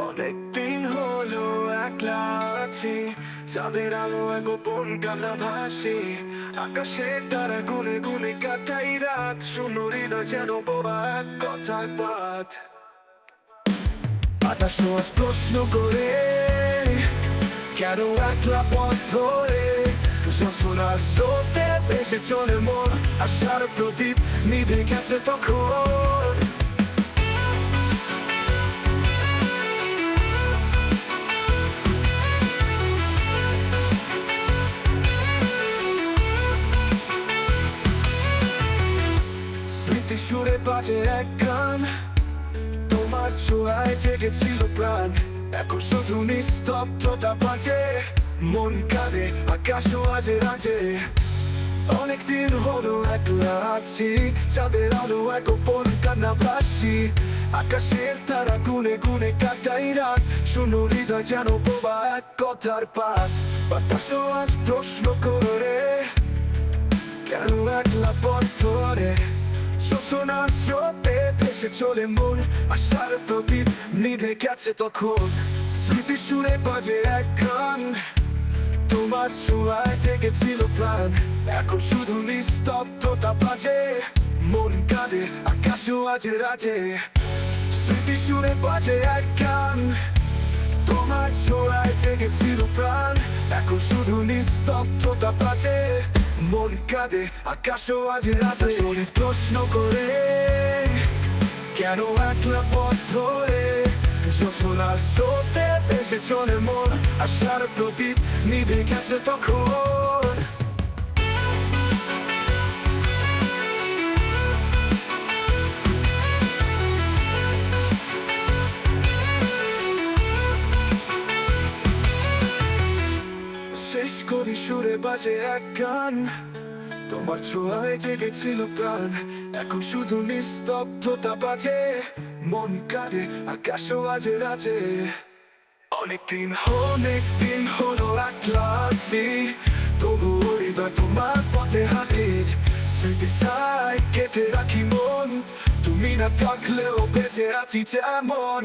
অনেকদিন হলো আকাশের তারা গুনে গুনে কাটাই রাত, শূন্য হৃদয় যেন বোবা কথার পাত। আজ প্রশ্ন করে, কেন একলা পথ ধরে? যন্ত্রণার স্রোতে ভেসে চলে মন আশার প্রদীপ নিভে গেছে তখন সুরে বাজে এক গান তোমার ছোঁয়ায় জেগেছিল প্রাণ এখন শুধু নিস্তব্ধতা বাজে মন কাঁদে আকাশও আজে রাজে অনেকদিন হলো একলা আছি। চাঁদের আলো এক গোপন কান্না ভাসি আকাশের তারা গুনে গুনে কাটাই রাত। শুনো হৃদয় যেন বোবা এক কথার পাত। বাতাসও আজ প্রশ্ন করে কেন একলা পথ ধরে? শোষণার স্রোতে ভেসে চলে মন। আশার প্রদীপ নিভে গেছে তখন। স্মৃতি সুরে বাজে এক গান। তোমার ছোঁয়ায় জেগেছিল প্রাণ। এখন শুধু নিস্তব্ধতা বাজে। মন কাঁদে, আকাশও আজে রাজে। স্মৃতি সুরে বাজে এক গান। তোমার ছোঁয়ায় জেগেছিল প্রাণ। এখন শুধু নিস্তব্ধতা বাজে। মন কাঁদে, আকাশও আজ রাতে শোনে, প্রশ্ন করে, কেন একলা পথ ধরে? শোষণার স্রোতে ভেসে চলে মন আশার প্রদীপ নিভে গেছে তখন। শেষ করি সুরে বাজে এক গান। তোমার ছোঁয়ায় জেগেছিল প্রাণ। এখন শুধু নিস্তব্ধতা বাজে। মন কাঁদে, আকাশও আজে রাজে। অনেকদিন অনেকদিন হলো একলা আছি তবু হৃদয় তোমার পথে হাঁটির স্মৃতি চাই কেটে রাখি মন তুমি না থাকলেও বেঁচে আছি যেমন